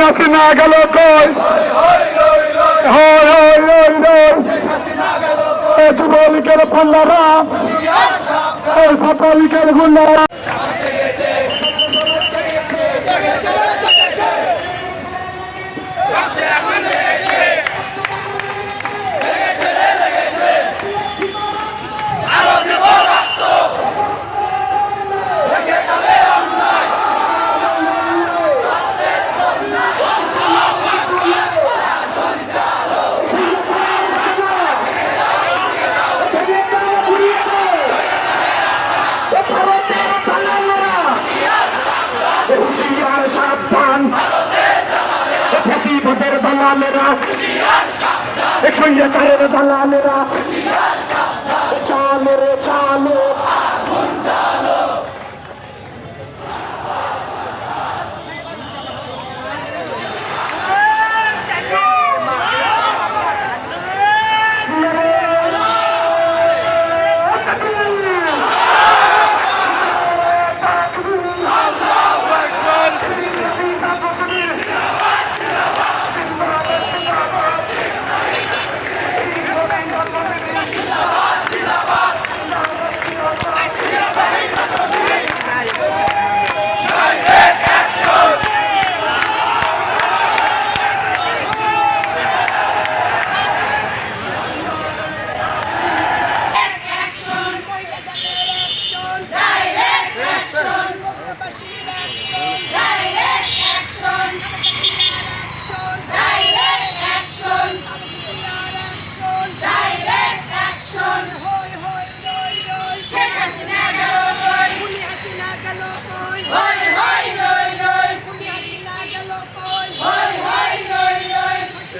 হাসিনা গেল কই? হয় হয় হয় হয়। যুবলীগের পাল্লারা ছাত্রলীগের গুন্ডারা দালালেরা। এ সৈন্যাচারের দালালেরা।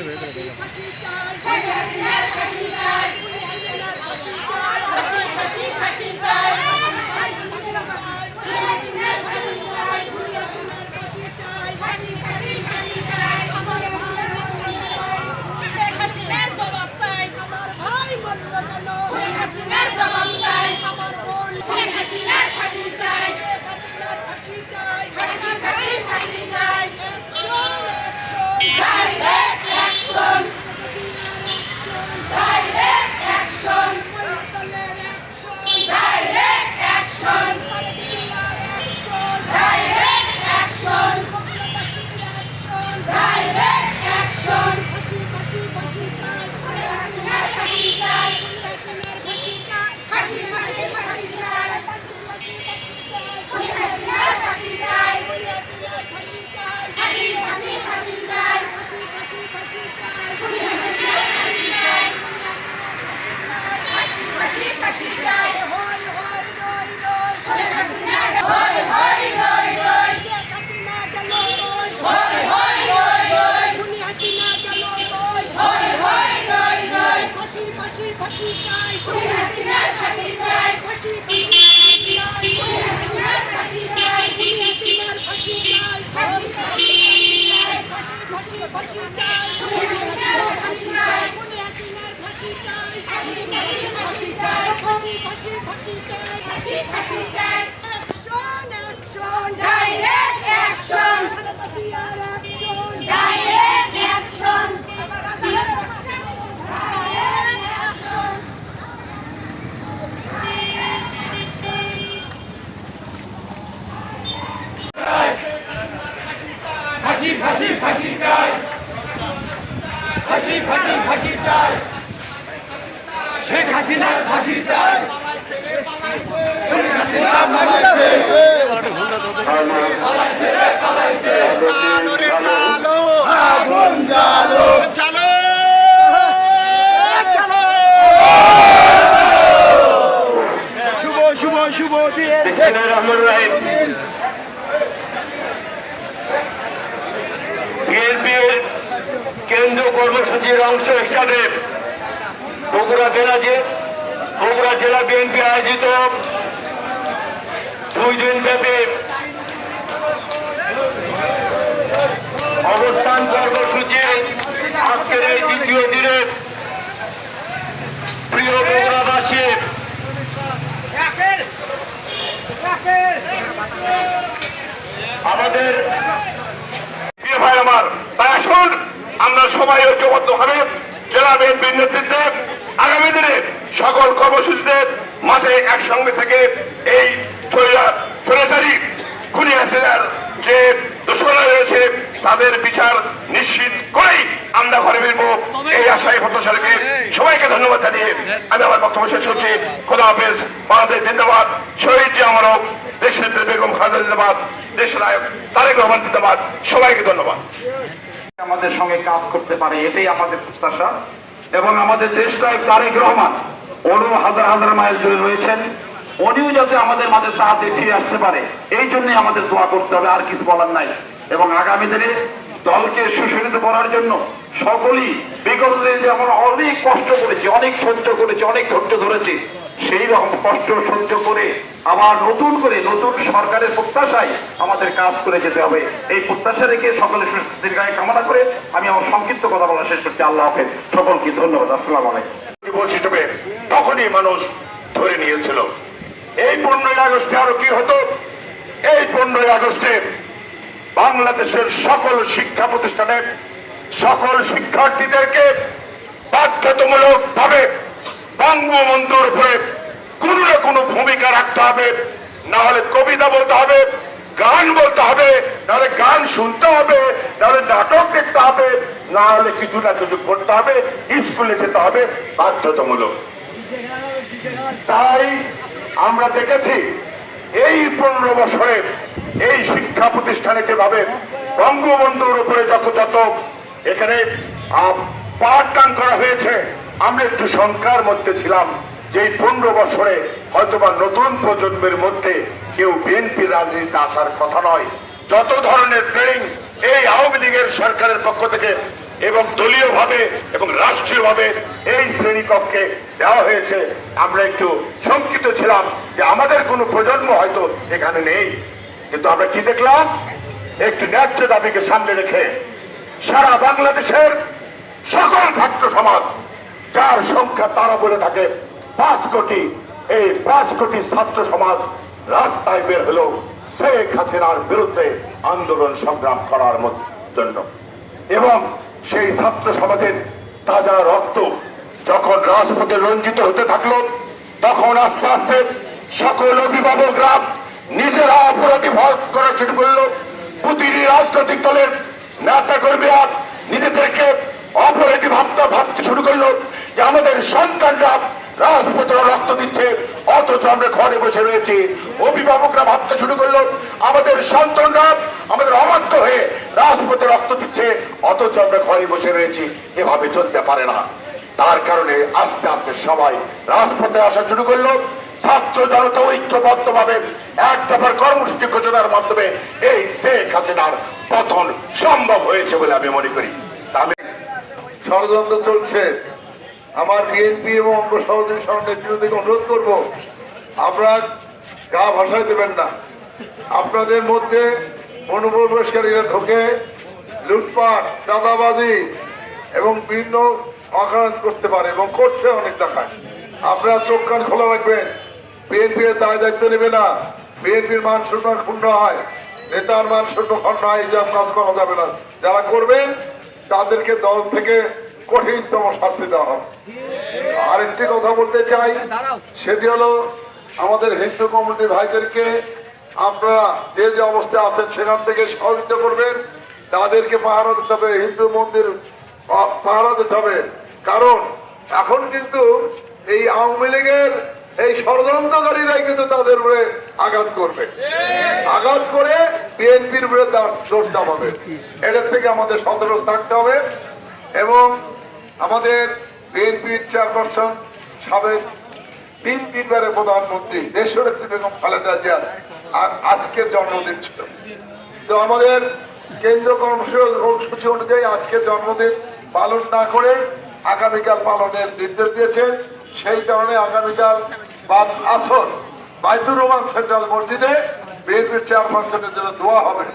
বের করে ফাঁসি ফাঁসি চাই ফাঁসি ফাঁসি চাই অ্যাকশন অ্যাকশন ডাইরেক্ট অ্যাকশন জেলা বিএনপি আয়োজিত দুই দিন ব্যাপী অবস্থান কর্মসূচি আজকের এই দ্বিতীয় দিনে প্রিয় বগুড়াবাসী, আমাদের প্রিয় ভাই আমার, তাই আসুন আমরা সবাই ঐক্যবদ্ধ হবে জেলা বিএনপির নেতৃত্বে আগামী দিনে সকল কর্মসূচিতে মাঠে একসঙ্গে থেকে এই সরাসরি খুনি হাসিনার যে দোষরা রয়েছে, তাদের বিচার নিশ্চিত করেই আমরা ঘরে ফিরবো। এই আশায় রেখে সবাইকে ধন্যবাদ জানিয়ে আমি আমার বক্তব্য শেষ করছি। খোদা হাফেজ, বাংলাদেশ জিন্দাবাদ, শহীদ জামানক দেশের বেগম খালেদা জিন্দাবাদ, দেশ নায়ক তারেক রহমান জিন্দাবাদ। সবাইকে ধন্যবাদ। আমাদের সঙ্গে কাজ করতে পারে, এটাই আমাদের প্রত্যাশা। এবং আমাদের দেশ নায়ক তারেক রহমান অনু হাজার হাজার মাইল জুড়ে রয়েছেন। উনিও যাতে আমাদের মাঝে তাড়াতাড়ি ফিরে আসতে পারে, এই জন্যই আমাদের দোয়া করতে হবে, আর কিছু বলার নাই। এবং আগামী দিনে দলকে সুশীলিত করার জন্য সকলেই বিগত দিনে যে আমরা অনেক কষ্ট করেছি, অনেক সহ্য করেছি, অনেক ধৈর্য ধরেছি, সেই রকম কষ্ট সহ্য করে আবার নতুন করে নতুন সরকারের প্রত্যাশায় আমাদের কাজ করে যেতে হবে। এই প্রত্যাশা রেখে সকলে সুস্থির গায়ে কামনা করে আমি আমার সংক্ষিপ্ত কথা বলা শেষ করছি। আল্লাহ হাফেজ। সকলকে ধন্যবাদ। আসসালাম আলাইকুম। তখনই মানুষ ধরে নিয়েছিল। এই পনেরোই আগস্টে আরও কি হতো? এই পনেরোই আগস্টে বাংলাদেশের সকল শিক্ষা প্রতিষ্ঠানে সকল শিক্ষার্থীদেরকে বাধ্যতামূলক ভাবে বঙ্গবন্ধুর উপরে কোনো না কোনো ভূমিকা রাখতে হবে। না হলে কবিতা বলতে হবে, গান বলতে হবে, নাহলে গান শুনতে হবে, নাহলে নাটক দেখতে হবে না হলে কিছু না কিছু করতে হবে, স্কুলে যেতে হবে বাধ্যতামূলক। তাই আমরা দেখেছি, এই পনেরো বছরে এই শিক্ষা প্রতিষ্ঠানে যেভাবে বঙ্গবন্ধুর উপরে যত যত এখানে পাঠদান করা হয়েছে, আমরা একটু শঙ্কার মধ্যে ছিলাম যে এই পনেরো বছরে হয়তোবা নতুন প্রজন্মের মধ্যে কেউ বিএনপি রাজনীতিতে আসার কথা নয়। যত ধরনের ট্রেনিং এই আওয়ামী লীগের সরকারের পক্ষ থেকে এবং দলীয় ভাবে এবং রাষ্ট্রীয় ভাবে এই শ্রেণীকক্ষে দেওয়া হয়েছে, আমরা একটু শঙ্কিত ছিলাম যে আমাদের কোনো প্রজন্ম হয়তো এখানে নেই। কিন্তু আমরা কি দেখলাম? একটি ন্যায্য দাবিকে সামনে রেখে সারা বাংলাদেশের সকল ছাত্র সমাজ, যার সংখ্যা তারা বলে থাকে, পাঁচ কোটি। এই পাঁচ কোটি ছাত্র সমাজ রাস্তায় বের হলো। শেখ হাসিনার বিরুদ্ধে আন্দোলন সংগ্রাম করার জন্য। এবং সেই ছাত্র সমাজের তাজা রক্ত যখন রাজপথে রঞ্জিত হতে থাকল, তখন আস্তে আস্তে সকল অভিভাবকরা নিজেরা অপরাধী ভোট করা শুরু করল। প্রতিটি রাজনৈতিক দলের নেতা কর্মীরা নিজেদেরকে অপরাধী ভাবতে ভাবতে শুরু করল যে আমাদের সন্তানরা রাজপথে রক্ত দিচ্ছে, অথচ আমরা ঘরে বসে রয়েছি। অভিভাবকরা ভাবতে শুরু করল, আমাদের সন্তানরা আমাদের অবাধ্য হয়ে রাজপথে রক্ত দিচ্ছে, অথচ আমরা ঘরে বসে রয়েছি। এভাবে চলতে পারে না। তার কারণে আস্তে আস্তে সবাই রাজপথে আসা শুরু করল। ছাত্র জনতা ঐক্যবদ্ধ ভাবে এক কর্মসূচি ঘোষণার মাধ্যমে এই শেখ হাসিনার পতন সম্ভব হয়েছে বলে আমি মনে করি। তা আমি ষড়যন্ত্র চলছে। আমার বিএনপি এবং অঙ্গ সহযোগী সহ নেতৃত্ব থেকে অনুরোধ করব, আপনারা গা ভাষায় দেবেন না। আপনাদের মধ্যে অনুপ্রবেশকারীরা ঢোকে, লুটপাট, চাঁদাবাজি এবং বিভিন্ন অকারেন্স করতে পারে এবং করছে অনেক দেখায় আপনারা চোখ কান খোলা রাখবেন বিএনপি এর দায় দায়িত্ব নেবে না। বিএনপির মান সম্মান ক্ষুণ্ণ হয়, নেতার মান শূন্য ক্ষুণ্ণ হয় এই কাজ করা যাবে না। যারা করবেন, তাদেরকে দল থেকে কঠিনতম শাস্তি দেওয়া হবে। আরেকটি কথা বলতে চাই সেটি হলো আমাদের হিন্দু কমিউনিটি ভাইদেরকে আপনারা যে যে অবস্থায় আছেন সেখান থেকে সহযোগিতা করবেন। তাদেরকে পাহারা দিতে হবে হিন্দু মন্দির পাহারা দিতে হবে। কারণ এখন কিন্তু এই আওয়ামী লীগের এই ষড়যন্ত্রকারীরাই কিন্তু তাদের উপরে আঘাত করবে। আঘাত করে বিএনপির উপরে তার জোর চাপাবে এটার থেকে আমাদের সতর্ক থাকতে হবে এবং আমাদের বিএনপির চেয়ারপারসন সাবেক তিন তিনবারের প্রধানমন্ত্রী, দেশনেত্রী বেগম খালেদা জিয়ার আর আজকের জন্মদিন ছিল। তো আমাদের কেন্দ্র কর্মসূচি অনুযায়ী আজকের জন্মদিন পালন না করে আগামীকাল পালনের নির্দেশ দিয়েছেন সেই কারণে আগামীকাল বাদ আসর বাইতুর রহমান সেন্ট্রাল মসজিদে বিএনপির চেয়ারপারসনের জন্য দোয়া হবে।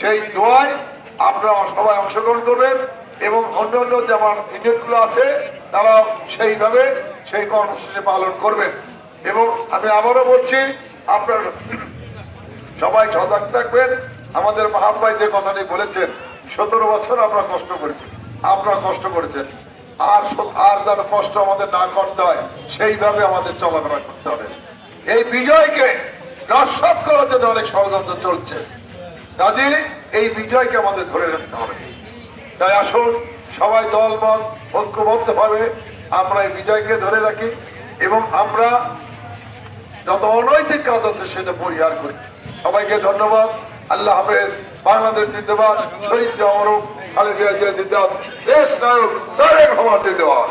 সেই দোয়ায় আপনারা সবাই অংশগ্রহণ করবেন। এবং অন্য অন্য যে আমার ইউনিটগুলো আছে, তারাও সেইভাবে সেই কর্মসূচি পালন করবেন। এবং আমি আবারও বলছি, আপনার সবাই সজাগ থাকবেন। আমাদের মাহাব্বাই যে কথাটি বলেছেন, সতেরো বছর আমরা কষ্ট করেছি, আপনারা কষ্ট করেছেন। আর আর যেন কষ্ট আমাদের না করতে হয়, সেইভাবে আমাদের চলাফেরা করতে হবে। এই বিজয়কে নস্বাত করার জন্য অনেক ষড়যন্ত্র চলছে। কাজে এই বিজয়কে আমাদের ধরে রাখতে হবে। তাই আসুন, সবাই দলমত ঐক্যবদ্ধ ভাবে আমরা এই বিজয়কে ধরে রাখি এবং আমরা যত অনৈতিক কাজ আছে সেটা পরিহার করি। সবাইকে ধন্যবাদ। আল্লাহ হাফেজ। বাংলাদেশ জিন্দাবাদ। শহীদ জমরুক খালেদিয়া জিয়া জিন্দাবাদ। দেশ নায়ক তারেক রহমান জিন্দাবাদ